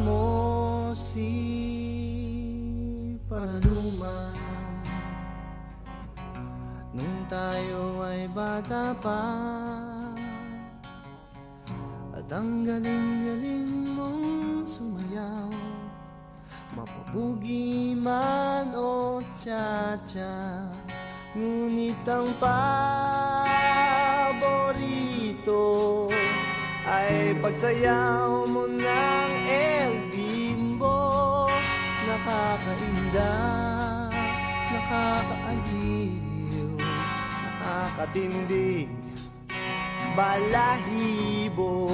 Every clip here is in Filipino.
mo si Panuma Nung tayo ay bata pa At ang galing-galing mong sumayaw Mapabugi man o cha-cha. Ngunit ang paborito. Ay pagsayaw mo na. tindig balahibo.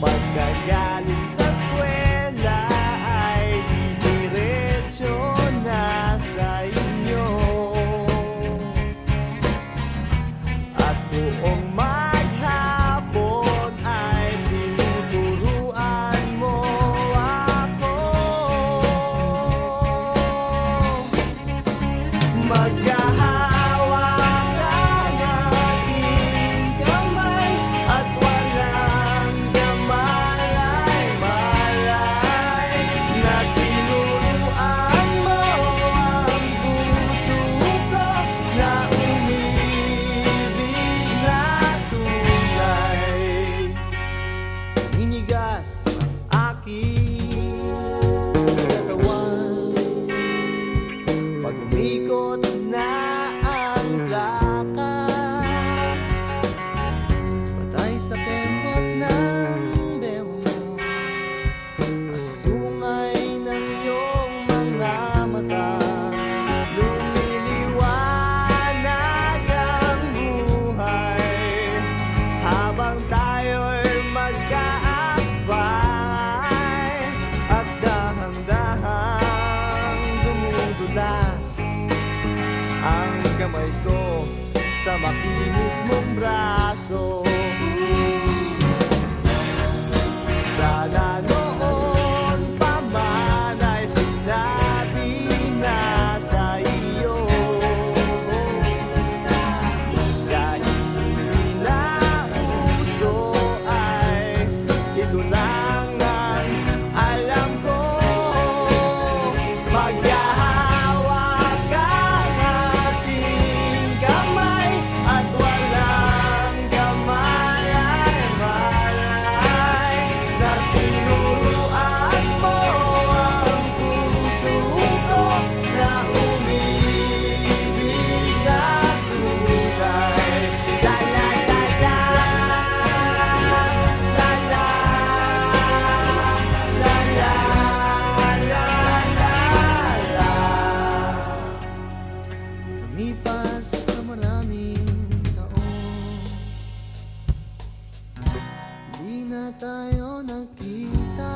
Pagkagaling kamay ko sa makinis mong braso. tayo nagkita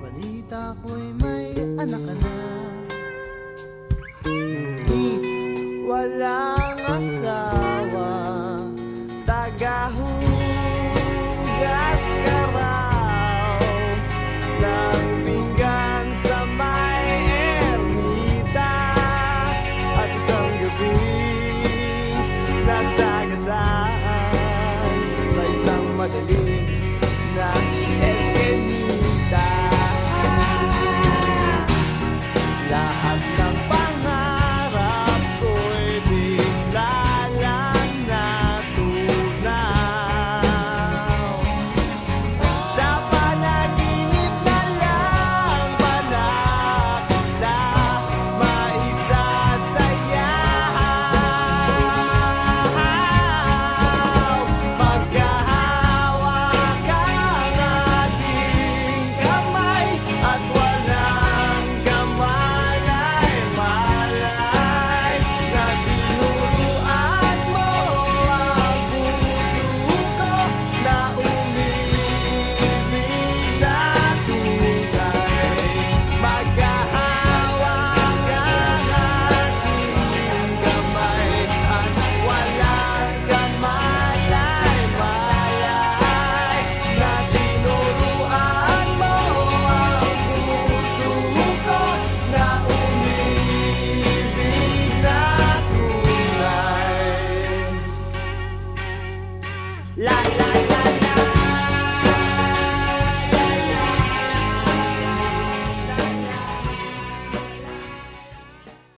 Balita ko'y may anak ka na. Di walang asawa. night. la la.